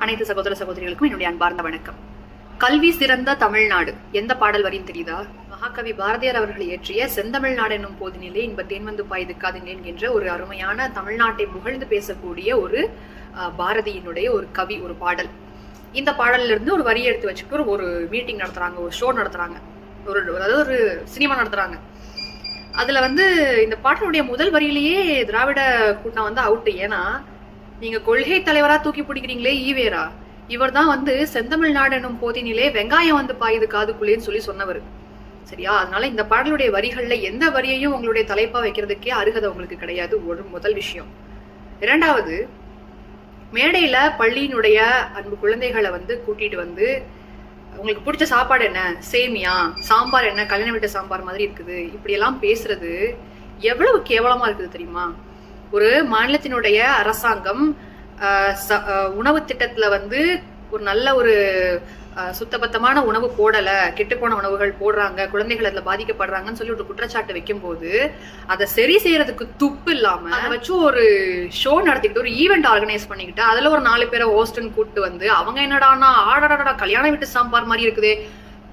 அனைத்து சகோதர சகோதரிகளுக்கும் என்னுடைய அன்பார்ந்த வணக்கம். கல்வி சிறந்த தமிழ்நாடு. எந்த பாடல் வரியும் தெரியுதா? மகாகவி பாரதியார் அவர்கள் இயற்றிய செந்தமிழ்நாடு என்னும் போதினிலே இன்ப தேன்வந்து பாய்துக்காதுங்க என்கின்ற ஒரு அருமையான தமிழ்நாட்டை புகழ்ந்து பேசக்கூடிய ஒரு அஹ், பாரதியினுடைய ஒரு கவி ஒரு பாடல். இந்த பாடல்ல இருந்து ஒரு வரி எடுத்து வச்சுட்டு ஒரு ஒரு மீட்டிங் நடத்துறாங்க ஒரு ஷோ நடத்துறாங்க. ஒரு அதாவது ஒரு சினிமா நடத்துறாங்க. அதுல வந்து இந்த பாட்டினுடைய முதல் வரியிலேயே திராவிட கூட்டம் வந்து அவுட்டு ஏன்னா நீங்க கொள்கை தலைவரா தூக்கி பிடிக்கிறீங்களே ஈவேரா. இவர் தான் வந்து செந்தமிழ்நாடு என்னும் போதினிலே வெங்காயம் வந்து பாயுது காதுக்குள்ளேன்னு சொல்லி சொன்னவர். சரியா? அதனால இந்த பாடலுடைய வரிகள்ல எந்த வரியையும் உங்களுடைய தலைப்பா வைக்கிறதுக்கே அருகதை உங்களுக்கு கிடையாது. ஒரு முதல் விஷயம். இரண்டாவது மேடையில பள்ளியினுடைய அன்பு குழந்தைகளை வந்து கூட்டிட்டு வந்து உங்களுக்கு பிடிச்ச சாப்பாடு என்ன? சேமியா? சாம்பார் என்ன? கல்யாண வீட்டு சாம்பார் மாதிரி இருக்குது. இப்படி எல்லாம் பேசுறது எவ்வளவு கேவலமா இருக்குது தெரியுமா? ஒரு மாநிலத்தினுடைய அரசாங்கம் உணவு திட்டத்துல வந்து ஒரு நல்ல ஒரு சுத்தபத்தமான உணவு போடல கெட்டுப்போன உணவுகள் போடுறாங்க குழந்தைகள் அதுல பாதிக்கப்படுறாங்கன்னு சொல்லி ஒரு குற்றச்சாட்டு வைக்கும்போது அதை சரி செய்யறதுக்கு துப்பு இல்லாம அதை வச்சு ஒரு ஷோ நடத்திக்கிட்டு ஒரு ஈவெண்ட் ஆர்கனைஸ் பண்ணிக்கிட்டு அதுல ஒரு நாலு பேரை ஹோஸ்ட்னு கூப்பிட்டு வந்து அவங்க என்னடான்னா ஆடாடாடா கல்யாண வீட்டு சாம்பார் மாதிரி இருக்குதே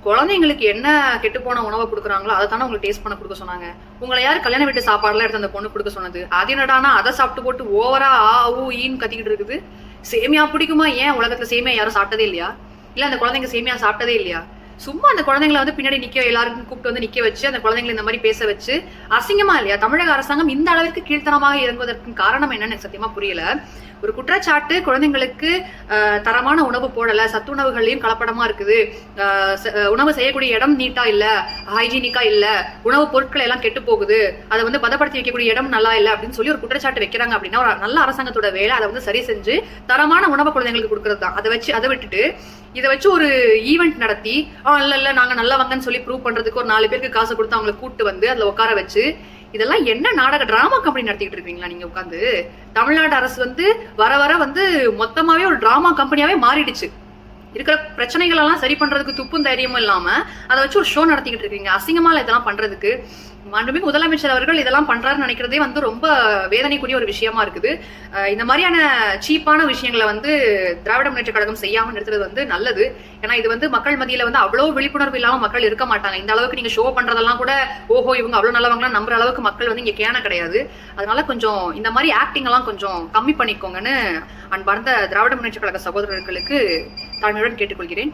குழந்தைங்களுக்கு என்ன கெட்டு போன உணவை கொடுக்குறாங்களோ அதை தானே உங்களுக்கு டேஸ்ட் பண்ண கொடுக்க சொன்னாங்க. உங்களை யார் கல்யாண வீட்டு சாப்பாடுலாம் எடுத்து அந்த பொண்ணு கொடுக்க சொன்னது? அது என்னடானா அதை சாப்பிட்டு போட்டு ஓவரா ஆ ஊ ஈன்னு கத்திக்கிட்டு இருக்குது. சேமியா பிடிக்குமா? ஏன் உலகத்துல சேமியா யாரும் சாப்பிட்டதே இல்லையா? இல்ல அந்த குழந்தைங்க சேமியா சாப்பிட்டதே இல்லையா? சும்மா அந்த குழந்தைங்களை வந்து பின்னாடி நிக்க எல்லாருக்கும் கூப்பிட்டு வந்து நிக்க வச்சு அந்த குழந்தைங்களை இந்த மாதிரி பேச வச்சு அசிங்கமா இல்லையா? தமிழக அரசாங்கம் இந்த அளவிற்கு கீழ்த்தனமாக இறங்குவதற்கு காரணம் என்னன்னு எனக்கு சத்தியமா புரியல. ஒரு குற்றச்சாட்டு குழந்தைங்களுக்கு தரமான உணவு போடல சத்துணவுகள்லயும் கலப்படமா இருக்குது. உணவு செய்யக்கூடிய இடம் நீட்டா இல்ல. ஹைஜீனிக்கா இல்ல உணவு பொருட்களை எல்லாம் கெட்டு போகுது அதை வந்து பதப்படுத்தி வைக்கக்கூடிய இடம் நல்லா இல்ல அப்படின்னு சொல்லி ஒரு குற்றச்சாட்டு வைக்கிறாங்க அப்படின்னா ஒரு நல்ல அரசாங்கத்தோட வேலை அதை வந்து சரி செஞ்சு தரமான உணவு குழந்தைங்களுக்கு கொடுக்கறது தான். அதை வச்சு அதை விட்டுட்டு இதை வச்சு ஒரு ஈவெண்ட் நடத்தி ஆ இல்ல இல்ல நாங்க நல்லவங்கன்னு சொல்லி ப்ரூவ் பண்றதுக்கு ஒரு நாலு பேருக்கு காசு கொடுத்து அவங்களை கூட்டு வந்து அதுல உட்கார வச்சு இதெல்லாம் என்ன நாடக டிராமா கம்பெனி நடத்திட்டு இருக்கீங்களா நீங்க உட்காந்து தமிழ்நாடு அரசு வந்து வர வர வந்து மொத்தமாவே ஒரு டிராமா கம்பெனியாவே மாறிடுச்சு. இருக்கிற பிரச்சனைகள் எல்லாம் சரி பண்றதுக்கு துப்பும் தைரியமும் இல்லாம அதை வச்சு ஒரு ஷோ நடத்திக்கிட்டு இருக்கீங்க. அசிங்கமால இதெல்லாம் பண்றதுக்கு. மாண்புமிகு முதலமைச்சர் அவர்கள் இதெல்லாம் பண்றாருன்னு நினைக்கிறதே வந்து ரொம்ப வேதனைக்குரிய ஒரு விஷயமா இருக்குது. இந்த மாதிரியான சீப்பான விஷயங்களை வந்து திராவிட முன்னேற்ற கழகம் செய்யாம நிறுத்துறது வந்து நல்லது. ஏன்னா இது வந்து மக்கள் மத்தியில வந்து அவ்வளவு விழிப்புணர்வு இல்லாம மக்கள் இருக்க மாட்டாங்க. இந்த அளவுக்கு நீங்க ஷோ பண்றதெல்லாம் கூட ஓஹோ இவங்க அவ்வளவு நல்லவங்களா நம்புற அளவுக்கு மக்கள் வந்து இங்க கேன கிடையாது. அதனால கொஞ்சம் இந்த மாதிரி ஆக்டிங் எல்லாம் கொஞ்சம் கம்மி பண்ணிக்கோங்கன்னு அன்பார்ந்த திராவிட முன்னேற்ற கழக சகோதரர்களுக்கு தாழ்மையுடன் கேட்டுக்கொள்கிறேன்.